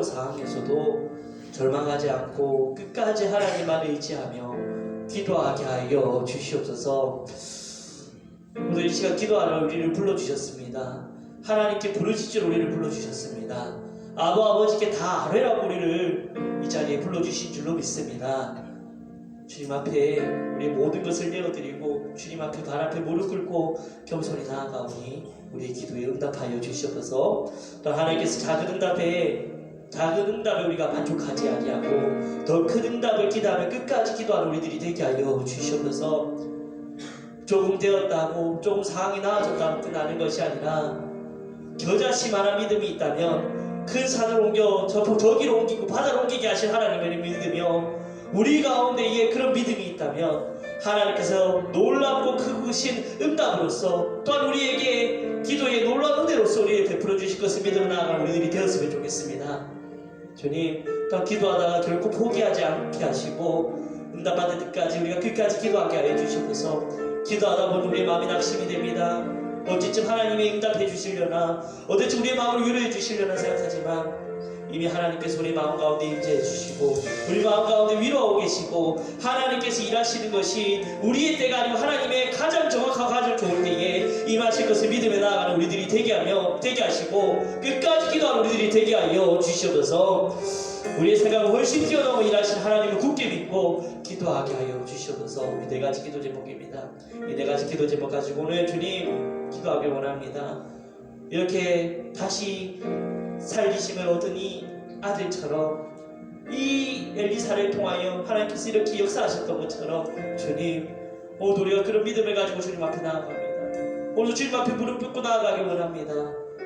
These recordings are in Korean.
어려운 상황에서도 절망하지 않고 끝까지 하나님만 의지하며 기도하게 하여 주시옵소서. 오늘 이 시간 기도하러 우리를 불러주셨습니다. 하나님께 부르짖을 우리를 불러주셨습니다. 아버 아버지께 다 아뢰라고 우리를 이 자리에 불러주신 줄로 믿습니다. 주님 앞에 우리 모든 것을 내어드리고 주님 앞에 발 앞에 무릎 꿇고 겸손히 나아가오니 우리의 기도에 응답하여 주시옵소서 또 하나님께서 작은 응답에 작은 응답에 우리가 만족하지 아니하고 더 큰 응답을 기도하며 끝까지 기도하는 우리들이 되게 하여 주시옵소서 조금 되었다고 조금 상황이 나아졌다고 끝나는 것이 아니라 겨자씨만한 믿음이 있다면 큰 산을 옮겨 저, 저기로 옮기고 바다로 옮기게 하신 하나님을 믿으며 우리 가운데 에 그런 믿음이 있다면 하나님께서 놀랍고 크신 응답으로서 또한 우리에게 기도의 놀라운 은혜로서 우리에게 베풀어 주실 것을 믿어 나아가는 우리들이 되었으면 좋겠습니다. 주님, 또 기도하다가 결코 포기하지 않게 하시고 응답받을 때까지 우리가 끝까지 기도하게 하여 주시옵소서 기도하다 보면 우리의 마음이 낙심이 됩니다. 어찌쯤 하나님이 응답해 주시려나 어디쯤 우리의 마음을 위로해 주시려나 생각하지만 이미 하나님께서 우리 마음 가운데 임재해 주시고 우리 마음 가운데 위로하고 계시고 하나님께서 일하시는 것이 우리의 때가 아니고 하나님 되게 하며 되게 하시고 끝까지 기도하는 우리들이 되게 하여 주시옵소서. 우리의 생각을 훨씬 뛰어넘어 일하신 하나님을 굳게 믿고 기도하게 하여 주시옵소서. 우리 네 가지 기도 제목입니다. 이 네 가지 기도 제목 가지고 오늘 주님 기도하길 원합니다. 이렇게 다시 살리심을 이 아들처럼 이 엘리사를 통하여 하나님께서 이렇게 역사하셨던 것처럼 주님 오늘 우리가 그런 믿음을 가지고 주님 앞에 나아갑니다 오늘 주님 앞에 무릎 꿇고 나아가길 원합니다.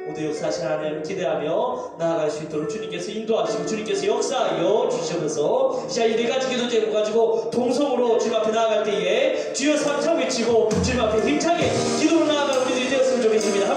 오늘 역사하신 하나님을 기대하며 나아갈 수 있도록 주님께서 인도하시고 주님께서 역사하여 주시면서. 시작 이네 가지 기도 제목 가지고 동성으로 주님 앞에 나아갈 때에 주여 삼창 외치고 주님 앞에 힘차게 기도로 나아가는 우리들이 되었으면 좋겠습니다